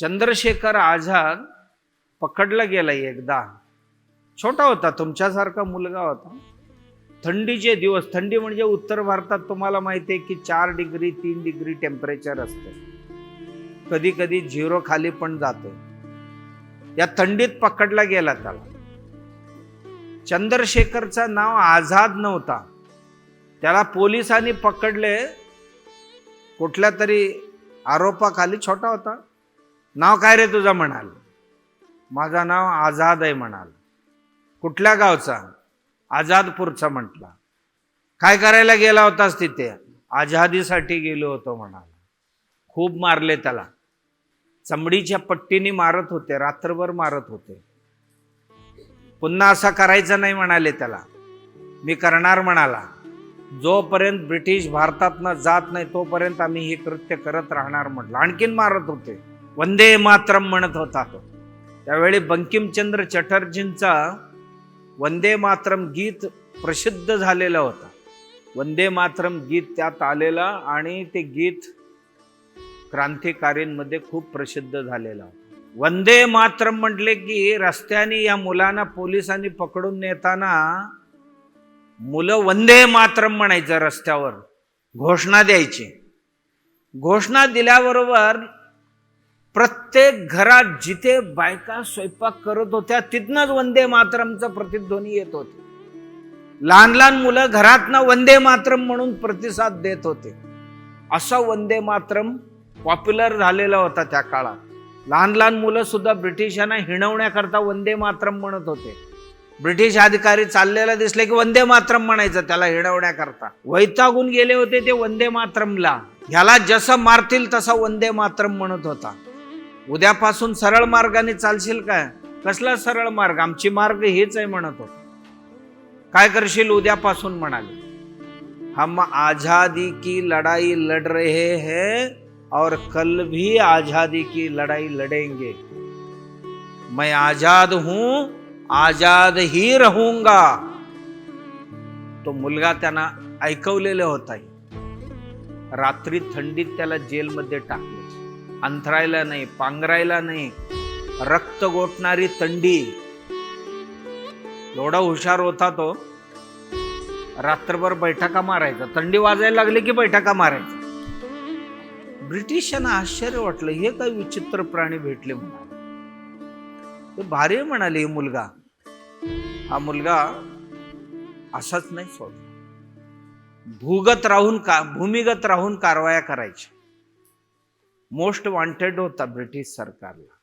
चंद्रशेखर आझाद पकडला गेला एकदा. छोटा होता तुमच्यासारखा मुलगा होता. थंडीचे दिवस थंडी म्हणजे उत्तर भारतात तुम्हाला माहिती आहे की चार डिग्री तीन डिग्री टेम्परेचर असते. कधी कधी झिरो खाली पण जाते या थंडीत पकडला गेला त्याला. चंद्रशेखरचं नाव आझाद नव्हता. त्याला पोलिसांनी पकडले. कुठल्या तरी आरोपाखाली छोटा होता. नाव काय रे तुझं म्हणाल? माझं नाव आझाद आहे म्हणाल. कुठल्या गावचा? आझादपूरचा म्हटला. काय करायला गेला होतास तिथे? आझादीसाठी गेलो होतो म्हणाला. खूप मारले त्याला. चमडीच्या पट्टीने मारत होते रात्रभर मारत होते. पुन्हा असा करायचं नाही म्हणाले त्याला. मी करणार म्हणाला. जोपर्यंत ब्रिटिश भारतातनं जात नाही तोपर्यंत आम्ही हे कृत्य करत राहणार म्हटलं. आणखीन मारत होते. वंदे मातरम म्हणत होता तो. त्यावेळी बंकिमचंद्र चटर्जींचा वंदे मातरम गीत प्रसिद्ध झालेला होता. वंदे मातरम गीत त्यात आलेलं आणि ते गीत क्रांतिकारींमध्ये खूप प्रसिद्ध झालेलं वंदे मातरम म्हटले की रस्त्याने या मुलांना पोलिसांनी पकडून नेताना मुलं वंदे मातरम म्हणायचं रस्त्यावर. घोषणा द्यायची. घोषणा दिल्याबरोबर प्रत्येक घरात जिथे बायका स्वयंपाक करत होत्या तिथनंच वंदे मातरमचं प्रतिध्वनी येत होते. लहान लहान मुलं घरातनं वंदे मातरम म्हणून प्रतिसाद देत होते. असं वंदे मातरम पॉप्युलर झालेला होता त्या काळात. लहान लहान मुलं सुद्धा ब्रिटिशांना हिणवण्याकरता वंदे मातरम म्हणत होते. ब्रिटिश अधिकारी चाललेला दिसले की वंदे मातरम म्हणायचं त्याला हिणवण्याकरता. वैतागून गेले होते ते वंदे मातरमला. ह्याला जसं मारतील तसा वंदे मातरम म्हणत होता. उद्यापासून सरळ मार्गाने चालशील काय? कसला सरळ मार्ग? आमची मार्ग हेच आहे म्हणत काय करशील उद्यापासून म्हणाले. हम आजादी की लढाई लड़ रहे हैं और कल भी आजादी की लड़ाई लड़ेंगे। मैं आजाद हूं आजाद ही रहूंगा। तो मुलगा त्यांना ऐकवलेला होता रात्री थंडीत त्याला जेलमध्ये टाकले. अंथरायला नाही पांघरायला नाही. रक्त गोठणारी थंडी. एवढा हुशार होता तो. रात्रभर बैठका मारायचा. थंडी वाजायला लागली की बैठका मारायचा. ब्रिटिशांना आश्चर्य वाटलं. हे काय विचित्र प्राणी भेटले म्हणा ते भारी म्हणाले हे मुलगा हा मुलगा असाच नाही सोडला भूगत राहून का भूमिगत राहून कारवाया करायच्या. मोस्ट वॉन्टेड होता ब्रिटिश सरकारला.